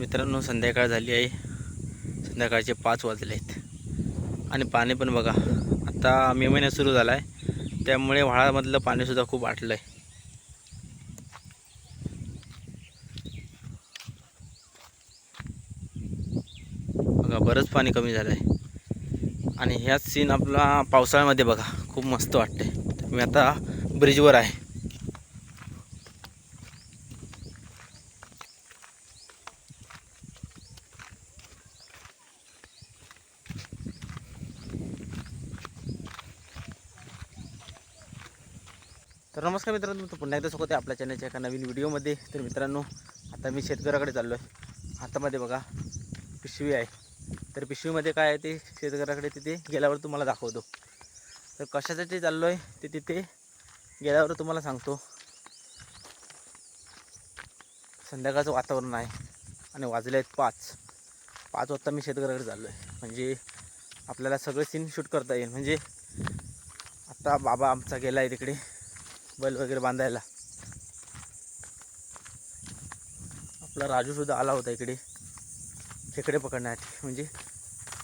मित्रांनो संध्याकाळ झाली आहे. संध्याकाळचे पाच वाजले आहेत. आणि पाणी पण बघा आता मे महिना सुरू झाला आहे त्यामुळे व्हाळामधलं पाणीसुद्धा खूप आटलं आहे बघा बरंच पाणी कमी झालं आहे आणि ह्याच सीन आपला पावसाळ्यामध्ये बघा खूप मस्त वाटते मी आता ब्रिजवर आहे. तर नमस्कार मित्रांनो तर पुन्हा एकदा सोबत आहे आपल्या चॅनलच्या एका नवीन व्हिडिओमध्ये तर मित्रांनो आता मी शेतकऱ्याकडे चाललो आहे हातामध्ये बघा पिशवी आहे. तर पिशवीमध्ये काय आहे ते शेतकऱ्याकडे तिथे गेल्यावर तुम्हाला दाखवतो. तर कशासाठी चाललो आहे ते तिथे गेल्यावर तुम्हाला सांगतो. संध्याकाळचं वातावरण आहे आणि वाजले आहेत पाच. पाच वाजता मी शेतकऱ्याकडे चाललो आहे म्हणजे आपल्याला सगळे सीन शूट करता येईल. म्हणजे आता बाबा आमचा गेला आहे तिकडे. बैल वगैरे बांधायला. आपला राजूसुद्धा आला होता इकडे. खेकडे पकडण्यासाठी. म्हणजे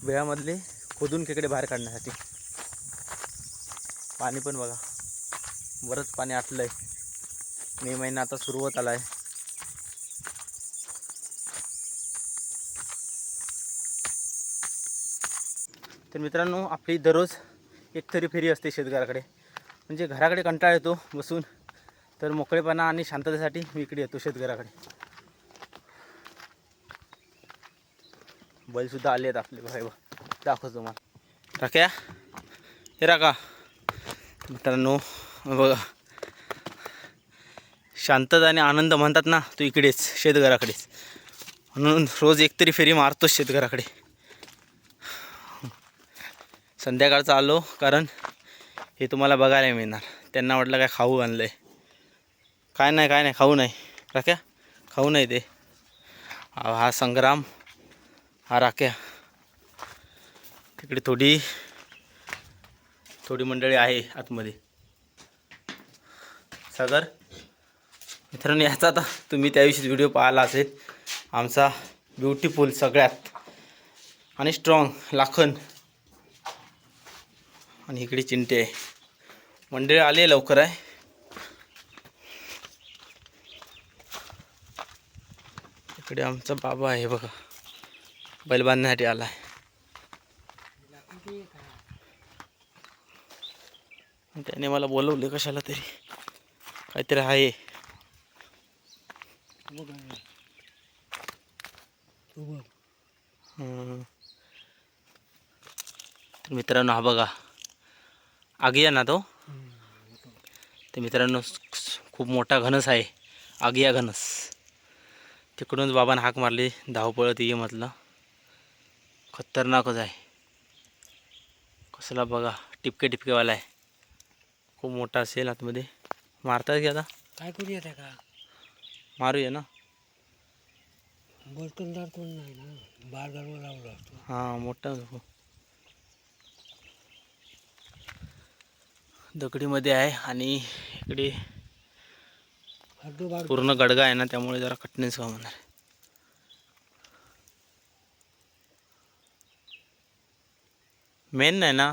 वेळामधले खोदून खेकडे बाहेर काढण्यासाठी. पाणी पण बघा. बरंच पाणी आटलं आहे मे महिना आता सुरू होत आला आहे तर मित्रांनो आपली दररोज एक तरी फेरी असते शेतकऱ्याकडे. म्हणजे घराकडे कंटाळा येतो बसून. तर मोकळेपणा आणि शांततेसाठी मी इकडे येतो शेतघराकडे बैलसुद्धा आले आहेत आपले. भाई दाखवतो तुम्हाला. राख्या हे राखा. मित्रांनो बघा. शांतता आणि आनंद म्हणतात ना तू इकडेच शेतघराकडेच म्हणून रोज एक तरी फेरी मारतोच शेतघराकडे संध्याकाळचं आलो कारण हे तुम्हाला बघायला मिळणार. त्यांना वाटलं काय खाऊ आणलं आहे काय नाही काय नाही खाऊ नाही. राख्या खाऊ नाही ते. हा हा संग्राम हा राख्या. तिकडे थोडी थोडी मंडळी आहे आतमध्ये. सागर मित्रांनो याचा आता तुम्ही त्याविषयी व्हिडिओ पाहिला असेल. आमचा ब्युटिफुल सगळ्यात आणि स्ट्रॉंग लाखन. आणि इकडे चिंटे आहे. मंडळी आले लवकर आहे. इकडे आमचा बाबा आहे बघा. बैल बांधण्यासाठी आला आहे त्याने मला बोलवले कशाला तरी. काहीतरी आहे. मित्रांनो हा बघा. आगिया ना तो। ते मित्रांनो खूप मोठा घनस आहे आगिया घनस. तिकडूनच बाबांना हाक मारली धावपळत ये म्हटलं. खतरनाकच आहे. कसला बघा टिपके टिपकेवाला आहे. खूप मोठा असेल आतमध्ये. मारतात की आता? काय करूया त्या का? मारूया ना. बळकनदार कोण नाही ना. बार लावला असतो. हां मोठा दगडीमध्ये आहे आणि इकडे पूर्ण गडगा आहे ना त्यामुळे जरा कठीणच काम होणार आहे. मेन नाही ना?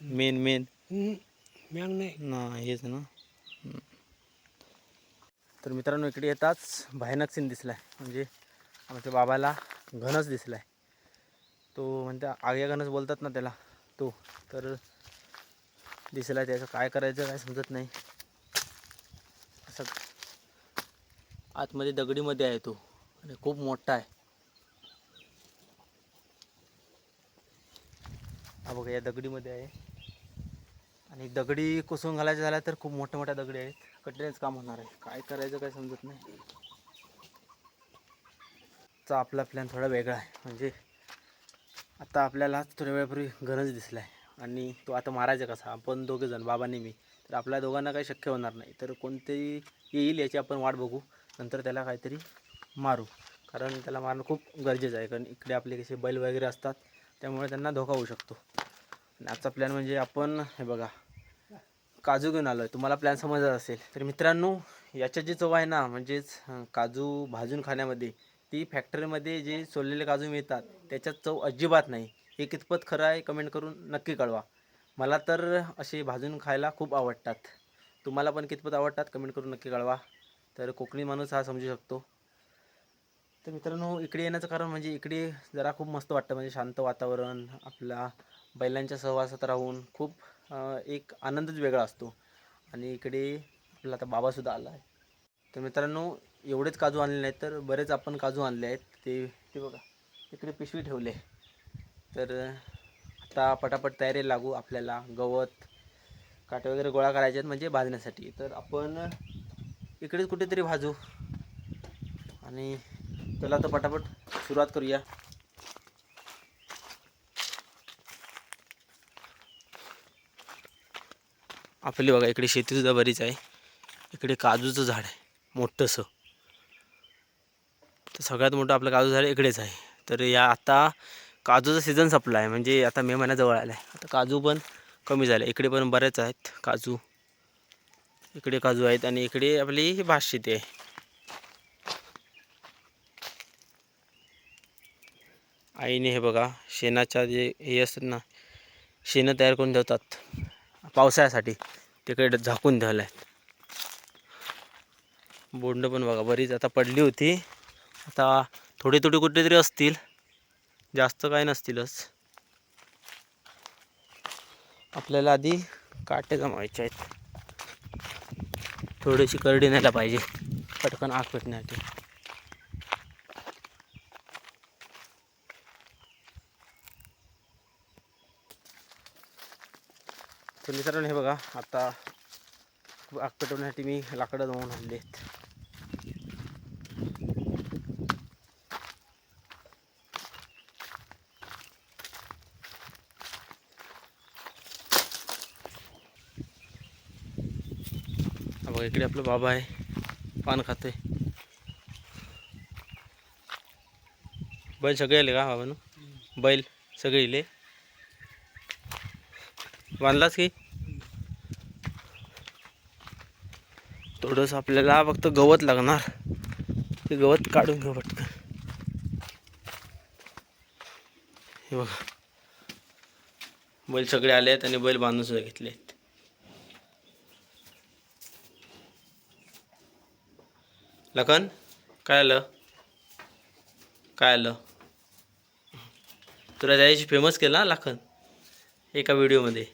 मेन मेन म्याग नाही. ना हेच ना. तर मित्रांनो इकडे येताच भयानक सीन दिसला आहे म्हणजे आमच्या बाबाला घनच दिसला आहे तो म्हणते आग्या घनच बोलतात ना त्याला. तो. तर दिसला त्याचं काय करायचं काय समजत नाही. असं आतमध्ये दगडीमध्ये आहे तो. आणि खूप मोठा आहे. हा बघा या दगडीमध्ये आहे. आणि दगडी कोसळून घालायचं झाला तर खूप मोठ्या मोठ्या दगडी आहेत. कठीणच काम होणार आहे. काय करायचं काय समजत नाही. चा आपला प्लॅन थोडा वेगळा आहे. म्हणजे आता आपल्याला थोड्या वेळापूर्वी गरज दिसला आहे आणि तो आता मारायचा कसा? आपण दोघे जण बाबांनी मी. तर आपल्या दोघांना काही शक्य होणार नाही. तर कोणतेही येईल याची आपण वाट बघू. नंतर त्याला काहीतरी मारू. कारण त्याला मारणं खूप गरजेचं आहे. कारण इकडे आपले कसे बैल वगैरे असतात त्यामुळे त्यांना धोका होऊ शकतो. आणि आजचा प्लॅन म्हणजे आपण हे बघा काजू घेऊन आलो आहे तुम्हाला प्लॅन समजत असेल. तर मित्रांनो याच्या जी चव आहे ना म्हणजेच काजू भाजून खाण्यामध्ये ती फॅक्टरीमध्ये जे सोललेले काजू मिळतात त्याच्यात चव अजिबात नाही. हे कितपत खरं आहे कमेंट करून नक्की कळवा. मला तर असे भाजून खायला खूप आवडतात. तुम्हाला पण कितपत आवडतात कमेंट करून नक्की कळवा. तर कोकणी माणूस हा समजू शकतो. तर मित्रांनो इकडे येण्याचं कारण म्हणजे इकडे जरा खूप मस्त वाटतं. म्हणजे शांत वातावरण आपला बैलांच्या सहवासात राहून खूप एक आनंदच वेगळा असतो. आणि इकडे आपला आता बाबासुद्धा आला आहे. तर मित्रांनो एवढेच काजू आणले नाहीत तर बरेच आपण काजू आणले आहेत. ते ते बघा. इकडे पिशवी ठेवले. तर आता पटापट तयारी लागू आपल्याला. गवत काटे वगैरे गोळा करायचे आहेत म्हणजे भाजण्यासाठी. तर आपण इकडेच कुठेतरी भाजू. आणि चला तर पटापट सुरुवात करूया. आपली बघा इकडे शेतीसुद्धा बरीच आहे. इकडे काजूचं झाड आहे मोठंसं. तर सगळ्यात मोठं आपलं काजू झाड इकडेच आहे. तर या आता काजूचा सीझन संपला आहे म्हणजे आता मे महिन्याजवळ आला आहे आता काजू पण कमी झाले. इकडे पण बरेच आहेत काजू. इकडे काजू आहेत आणि इकडे आपली भात शेती आहे. आईने हे बघा शेणाच्या जे हे असतात ना शेणं तयार करून ठेवतात. पावसाळ्यासाठी तिकडे झाकून ठेवलं आहे बोंड पण बघा बरीच आता पडली होती. आता थोडी थोडी कुठेतरी असतील. जास्त काय नसतीलच. आपल्याला आधी काटे जमावायचे आहेत. थोडीशी करडी न्यायला पाहिजे. पटकन आग पेटण्यासाठी. तर मित्रांनो हे बघा आता आग पेटवण्यासाठी मी लाकडं जमवून आणले आहेत इकडे आपलं बाबा आहे. पान खातोय. बैल सगळे आले का बाबानं? बैल सगळे इले. बांधलाच की? थोडंसं आपल्याला फक्त गवत लागणार. ते गवत काढून घेऊ पटकन. हे बघा. बैल सगळे आले आहेत आणि बैल बांधून सुद्धा घेतले आहेत लखन काय आलं? काय आलं? तुला त्या दिवशी फेमस केलं ना लखन एका व्हिडिओमध्ये.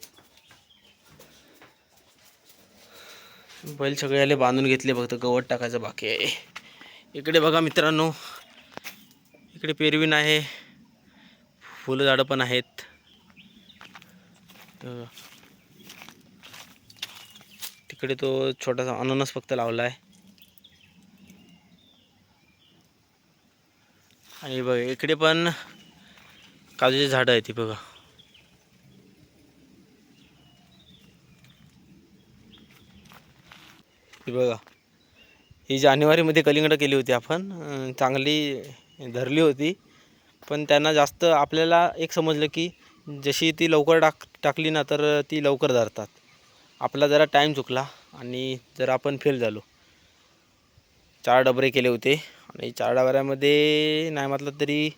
बैल सगळे आले बांधून घेतले फक्त गवत टाकायचं बाकी आहे. इकडे बघा मित्रांनो इकडे पेरवीन आहे. फुलं झाडं पण आहेत. तर तिकडे तो छोटासा अननस फक्त लावला आहे आणि बघा इकडे पण काजूची झाडं आहेत ती बघा. ती बघा. ही जानेवारीमध्ये कलिंगडं केली होती आपण. चांगली धरली होती. पण त्यांना जास्त आपल्याला एक समजलं की जशी ती लवकर टाक टाकली ना तर ती लवकर धरतात. आपला जरा टाईम चुकला आणि जरा आपण फेल झालो. चार डबरे केले होते. आणि चार डावऱ्यामध्ये नाही म्हटलं तरी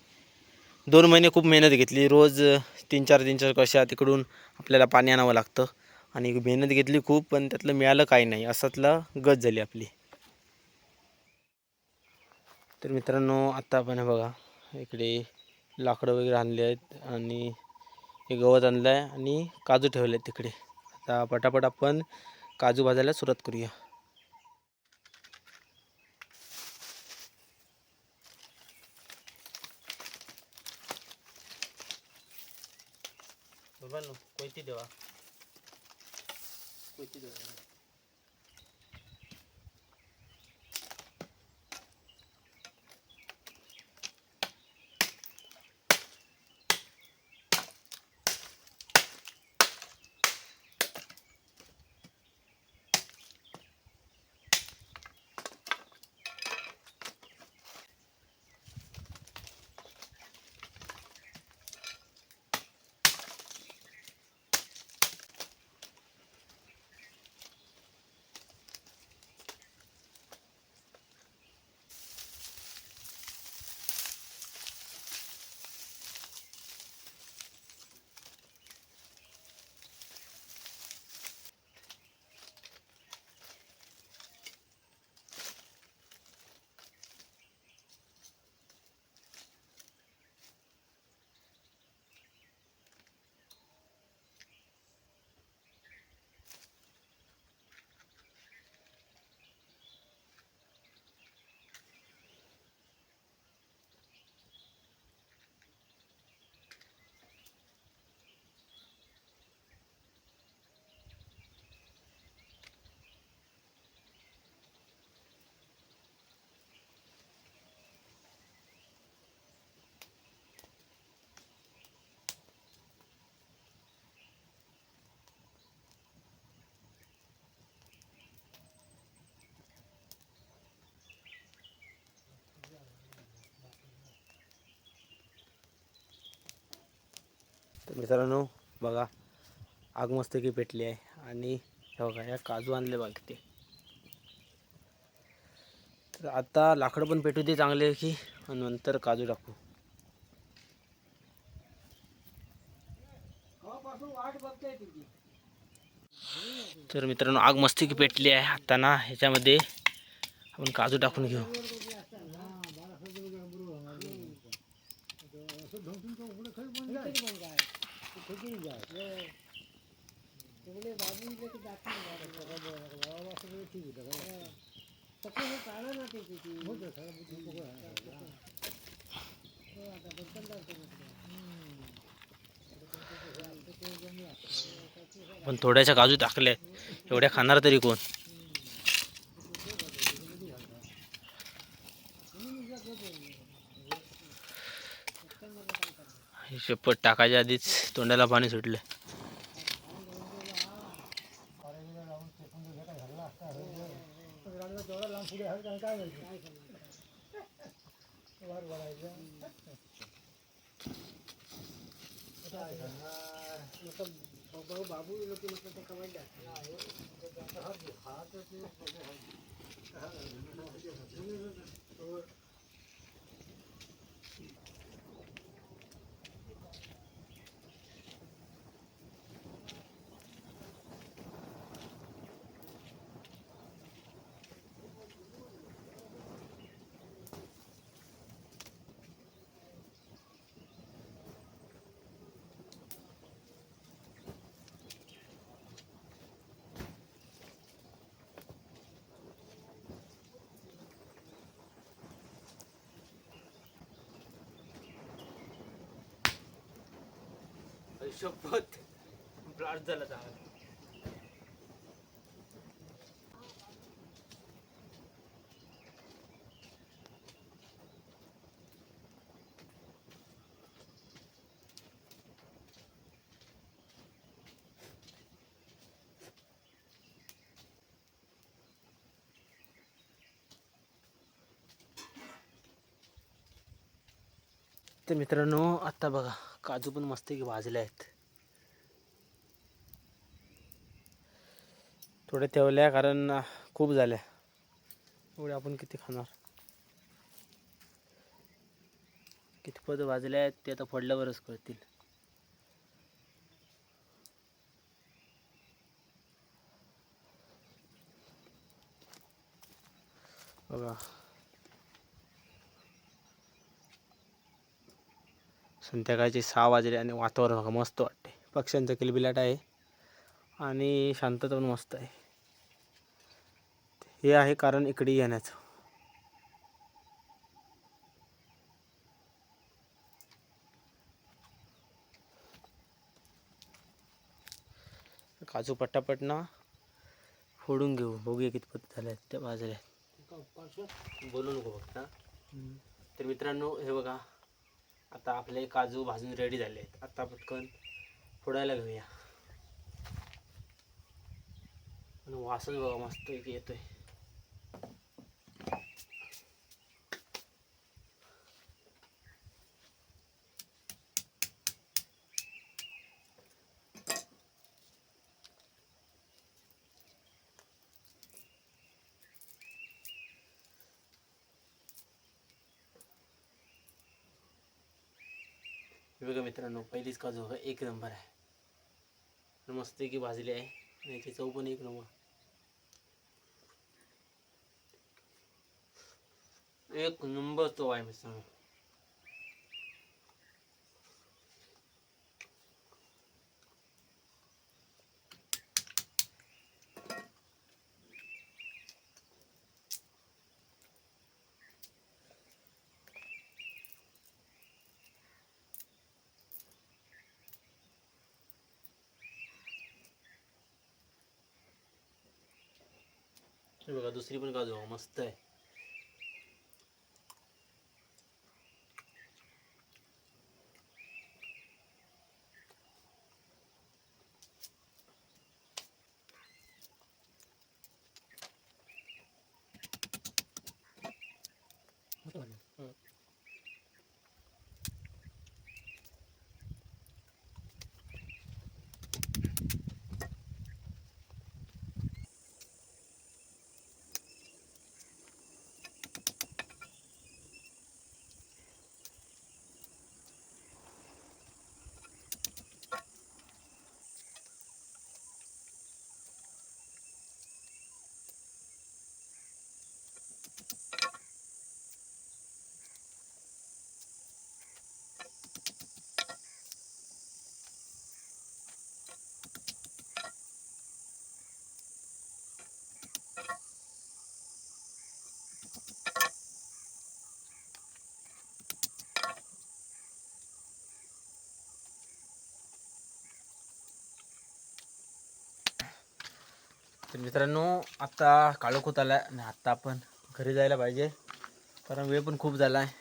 दोन महिने खूप मेहनत घेतली. रोज तीन चार तीन चार कशा तिकडून आपल्याला पाणी आणावं लागतं. आणि मेहनत घेतली खूप पण त्यातलं मिळालं काही नाही. असातला गत झाली आपली. तर मित्रांनो आत्ता आपण बघा इकडे लाकडं वगैरे आणले आहेत आणि हे गवत आणलं आहे आणि काजू ठेवले आहेत तिकडे. आता पटापट आपण काजू भाजायला सुरुवात करूया. Kuih tidur lah. Kuih. तर मित्रांनो बघा आग मस्तकी पेटली आहे. आणि हे बघा या काजू आणले बघ ते तर आता लाकडं पण पेटू दे चांगले की आणि नंतर काजू टाकू. तर मित्रांनो आग मस्तकी पेटली आहे. आता ना ह्याच्यामध्ये आपण काजू टाकून घेऊ. पण थोड्याशा काजू टाकल्या एवढ्या खाणार तरी कोण? ही टाकायच्या आधीच तोंडाला पाणी सुटलं. शपथ ब्लास्ट झाला चांगला तर मित्रांनो आत्ता बघा. काजू पण मस्त की भाजले आहेत. थोड्या ठेवल्या कारण खूप झाल्या एवढ्या आपण किती खाणार? कितपत भाजल्या आहेत ते आता फोडल्यावरच कळतील. बघा. संध्याकाळचे सहा वाजले आणि वातावरण बघा मस्त वाटते. पक्ष्यांचा किलबिलाट आहे आणि शांतता पण मस्त आहे. हे आहे कारण इकडे येण्याचं. काजू पटापट ना फोडून घेऊ. बघूया कितपत झाल्या त्या बाजूला बोलू नको बघता तर मित्रांनो हे बघा आता आपले काजू भाजून रेडी झाले आहेत आता पटकन फोडायला घेऊया. आणि वासच बघा मस्त येतोय. बघा मित्रांनो पहिलीच काजू बघा एक नंबर आहे. मस्त की भाजली आहे. आणि याची चव पण एक नंबर. एक नंबर चव आहे मित्रांनो. हे बघा दुसरी पण काजू मस्त आहे. तर मित्रांनो आता काळोख होत आला आणि आत्ता आपण घरी जायला पाहिजे. कारण वेळ पण खूप झाला आहे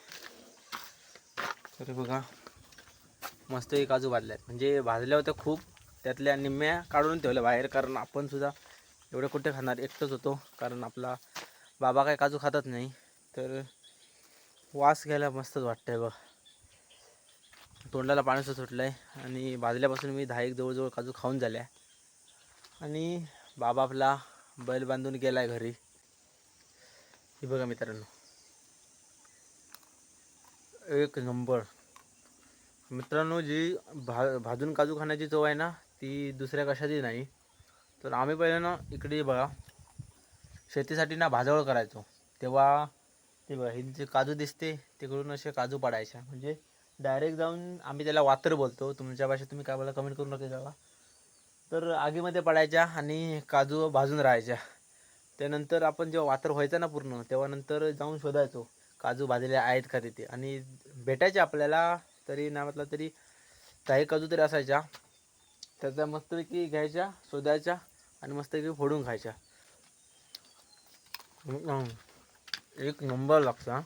तरी बघा मस्त एक काजू भाजल्या आहेत म्हणजे भाजल्या होत्या खूप त्यातल्या निम्म्या काढून ठेवल्या बाहेर. कारण आपण सुद्धा एवढे कुठे खाणार? एकटंच होतो. कारण आपला बाबा काय काजू खातच नाही. तर वास घ्यायला मस्तच वाटतंय बघ. तोंडाला पाणीसुद्धा सुटलं आहे आणि भाजल्यापासून मी दहा एक जवळजवळ काजू खाऊन झाल्या. आणि बाबा आपला बैल बांधून गेलाय घरी. हे बघा मित्रांनो. एक नंबर. मित्रांनो जी भा भाजून काजू खाण्याची चव आहे ना ती दुसऱ्या कशाची नाही. तर आम्ही पहिले ना इकडे बघा शेतीसाठी ना भाजवळ करायचो. तेव्हा ते बघा हे जे काजू दिसते तिकडून असे काजू पाडायच्या म्हणजे डायरेक्ट जाऊन आम्ही त्याला वातर बोलतो. तुमच्या भाषेत तुम्ही काय बोला कमेंट करू नका जावा तर आगीमध्ये पडायच्या आणि काजू भाजून राहायच्या. त्यानंतर आपण जेव्हा वातर व्हायचं ना पूर्ण तेव्हा नंतर जाऊन शोधायचो काजू भाजलेले आहेत का तिथे. आणि भेटायचे आपल्याला तरी ना म्हटलं तरी काही काजू तरी असायच्या. त्याचा मस्तपैकी घ्यायच्या शोधायच्या आणि मस्तपैकी फोडून खायच्या. एक नंबर लागतं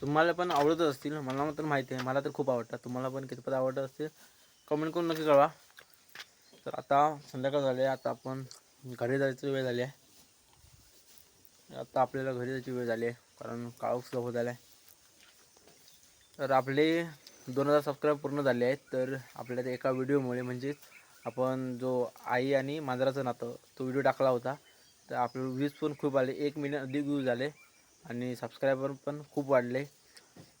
तुम्हाला पण आवडतच असतील. मला तर माहिती आहे. मला तर खूप आवडतात. तुम्हाला पण कितपत आवडत असतील कमेंट करून नक्की कळवा. तर आता संध्याकाळ झाली आहे. आता आपण घरी जायची वेळ झाली आहे. आता आपल्याला घरी जायची वेळ झाली आहे कारण काळोख होत आला आहे तर आपले दोन हजार सबस्क्राईब पूर्ण झाले आहेत. तर आपल्या एका व्हिडिओमुळे म्हणजेच आपण जो आई आणि मांजराचं नातं तो व्हिडिओ टाकला होता. तर आपले व्ह्यूज पण खूप आले. एक मिलियन अधिक व्ह्यूज झाले आणि सबस्क्रायबर पण खूप वाढले.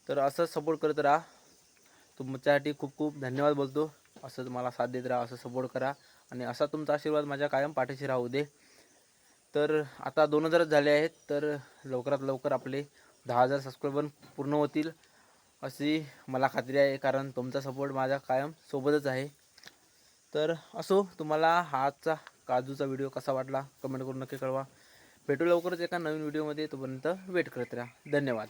तर असंच सपोर्ट करत राहा. तुमच्यासाठी खूप खूप धन्यवाद बोलतो. असंच मला साथ देत राहा असं सपोर्ट करा. आणि असा तुमचा आशीर्वाद माझ्या कायम पाठीशी राहू दे. तर आता दोन हजारच झाले आहेत तर लवकरात लवकर आपले दहा हजार सबस्क्रायबर पूर्ण होतील अशी मला खात्री आहे कारण तुमचा सपोर्ट माझ्या कायम सोबतच आहे. तर असो तुम्हाला हाचा काजूचा व्हिडिओ कसा वाटला कमेंट करून नक्की कळवा. भेटू लवकरच एका नवीन व्हिडिओमध्ये तोपर्यंत वेट करत राहा. धन्यवाद.